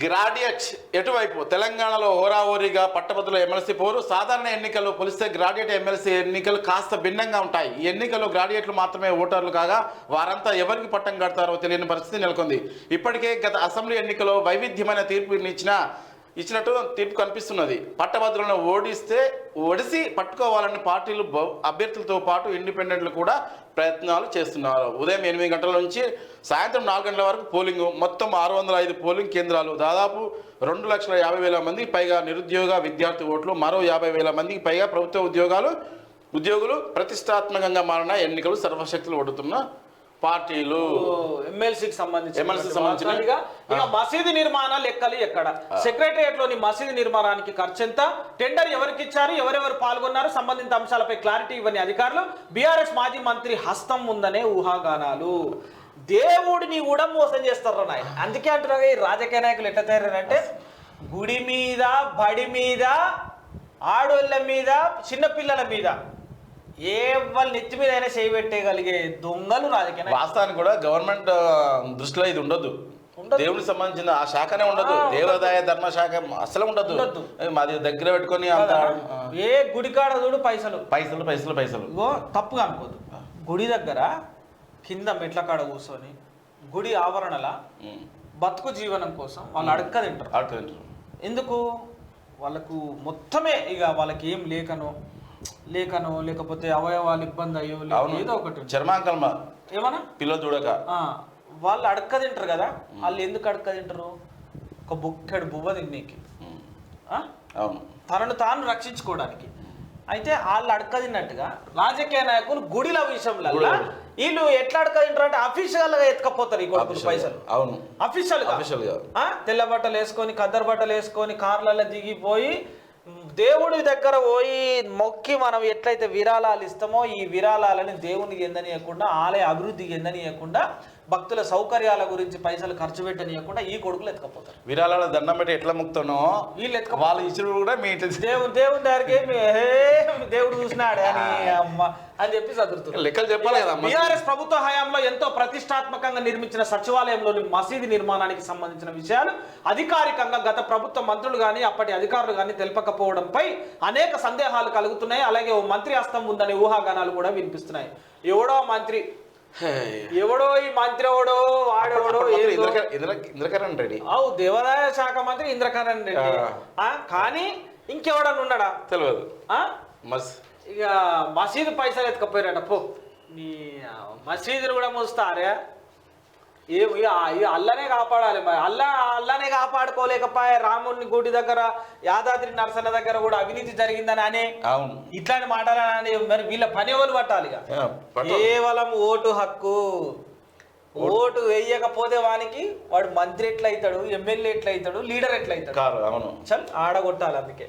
Graduate ఎటువైపు? తెలంగాణలో హోరాహోరీగా పట్టభద్రుల ఎమ్మెల్సీ పోరు. సాధారణ ఎన్నికల్లో పోలిస్తే గ్రాడ్యుయేట్ ఎమ్మెల్సీ ఎన్నికలు కాస్త భిన్నంగా ఉంటాయి. ఈ ఎన్నికల్లో గ్రాడ్యుయేట్లు మాత్రమే ఓటర్లు కాగా వారంతా ఎవరికి పట్టం కడతారో తెలియని పరిస్థితి నెలకొంది. ఇప్పటికే గత అసెంబ్లీ ఎన్నికలో వైవిధ్యమైన తీర్పునిచ్చిన ఇచ్చినట్టు తీర్పు కనిపిస్తున్నది. పట్టభద్రులను ఓడిస్తే ఒడిసి పట్టుకోవాలని పార్టీలు బ- అభ్యర్థులతో పాటు ఇండిపెండెంట్లు కూడా ప్రయత్నాలు చేస్తున్నారు. ఉదయం ఎనిమిది గంటల నుంచి సాయంత్రం నాలుగు గంటల వరకు పోలింగ్ మొత్తం ఆరు వందల ఐదు పోలింగ్ కేంద్రాలు. దాదాపు రెండు లక్షల యాభై వేల మందికి పైగా నిరుద్యోగ విద్యార్థి ఓట్లు మరో యాభై వేల మందికి పైగా ప్రభుత్వ ఉద్యోగాలు ఉద్యోగులు ప్రతిష్టాత్మకంగా మారిన ఎన్నికలు సర్వశక్తులు ఒడుతున్న పార్టీలు. ఎమ్మెల్సీకి సంబంధించి మసీదు నిర్మాణ లెక్కలు ఎక్కడ? సెక్రటరియట్లోని మసీదు నిర్మాణానికి ఖర్చు ఎంత టెండర్ ఎవరికి ఇచ్చారు ఎవరెవరు పాల్గొన్నారు? సంబంధిత అంశాలపై క్లారిటీ ఇవ్వని అధికారులు. బీఆర్ఎస్ మాజీ మంత్రి హస్తం ఉందనే ఊహాగానాలు. దేవుడిని కూడా మోసం చేస్తారు నాయన? అందుకే అంటున్నారు ఈ రాజకీయ నాయకులు ఎట్లా తయారంటే గుడి మీద బడి మీద ఆడోళ్ళ మీద చిన్నపిల్లల మీద ఏ వాళ్ళ నెత్తి మీద అయినా చేయి పెట్టేయగలిగే దొంగలు రాజకీయ. వాస్తవానికి కూడా గవర్నమెంట్ దృష్టిలో ఇది ఉండదు. దేవునికి సంబంధించిన ఆ శాఖనే ఉండదు. దేవాదాయ ధర్మ శాఖ అసలు ఉండదు మాది దగ్గర పెట్టుకొని అంత? ఏ గుడి కాడ చూడు పైసలు పైసలు పైసలు పైసలు తప్పుగా అనుకోదు గుడి దగ్గర కింద మెట్ల కాడ కూర్చొని గుడి ఆవరణల. బతుకు జీవనం కోసం వాళ్ళు అడక్క తింటారు ఆడుతుంటారు. ఎందుకు వాళ్ళకు మొత్తమే ఇక వాళ్ళకి ఏం లేకనో లేకనో లేకపోతే అవయవాలు ఇబ్బంది అయ్యో ఏదో ఒకటి. చర్మాంకల్మ. ఏమన్నా? పిల్లలు చూడక. ఆ, వాళ్ళు అడక్క తింటారు కదా వాళ్ళు ఎందుకు అడక్క తింటారు? ఒక బుక్కడు బువ్వ తిన్నీకి? అవును. తనను తాను రక్షించుకోవడానికి. అయితే వాళ్ళు అడక తిన్నట్టుగా రాజకీయ నాయకులు గుడిల విషయంలో. వీళ్ళు ఎట్లా అడక తింటారు అంటే అఫీషియల్గా ఎత్తుకపోతారు ఈ కొడుకులు పైసలు. అవును. అఫీషియల్గా? తెల్ల బట్టలు వేసుకొని కద్దరు బట్టలు వేసుకొని కార్లలో దిగిపోయి దేవుడి దగ్గర పోయి మొక్కి మనం ఎట్లయితే విరాళాలు ఇస్తామో ఈ విరాళాలని దేవునికి ఎందనియకుండా ఆలయ అభివృద్ధికి ఎందనియకుండా భక్తుల సౌకర్యాల గురించి పైసలు ఖర్చు పెట్టనియకుండా ఈ కొడుకులు ఎత్తుకపోతారు. విరాళాల దండం పెట్టి ఎట్లా ముక్తానో? వీళ్ళు ఎత్తుక వాళ్ళ ఇచ్చుడు కూడా మీ దేవుడు దేవుని దగ్గరికి ఏమి, "హే, దేవుడు చూసినాడే అని అమ్మ అని చెప్పి చదువుతుంది లెక్కలు చెప్పాలి కదా. బీఆర్ఎస్ ప్రభుత్వ హయాంలో ఎంతో ప్రతిష్టాత్మకంగా నిర్మించిన సచివాలయంలోని మసీదు నిర్మాణానికి సంబంధించిన విషయాలు అధికారికంగా గత ప్రభుత్వ మంత్రులు కానీ అప్పటి అధికారులు కానీ తెలపకపోవడంపై అనేక సందేహాలు కలుగుతున్నాయి. అలాగే ఓ మంత్రి హస్తం ఉందనే ఊహాగానాలు కూడా వినిపిస్తున్నాయి. ఎవడో మంత్రి. ఎవడో ఈ మంత్రి ఎవడో వాడెవడో ఇంద్రకరణ్ రెడ్డి. అవు దేవాదాయ శాఖ మంత్రి ఇంద్రకరణ్ రెడ్డి. కానీ ఇంకెవడన్నా ఉన్నాడా? తెలియదు ఆ? మస్ ఇక మసీదు పైసలు ఎత్తుకపోయారట పో. నీ మసీదులు కూడా మోస్తారే? ఏ అల్లనే కాపాడాలి మరి. అల్ల అల్లనే కాపాడుకోలేకపోయా రాముడిని గుడి దగ్గర యాదాద్రి నరసన్న దగ్గర కూడా అవినీతి జరిగిందని అనే అవును. ఇట్లాంటి మాటలు అని మరి వీళ్ళ పని ఎవరు పట్టాలి. కేవలం ఓటు హక్కు. ఓటు వేయకపోతే వానికి వాడు మంత్రి ఎట్లయితాడు ఎమ్మెల్యే ఎట్లయితాడు లీడర్ ఎట్లయితాడు? కాదు అవును. చల్ ఆడగొట్టాలి అందుకే.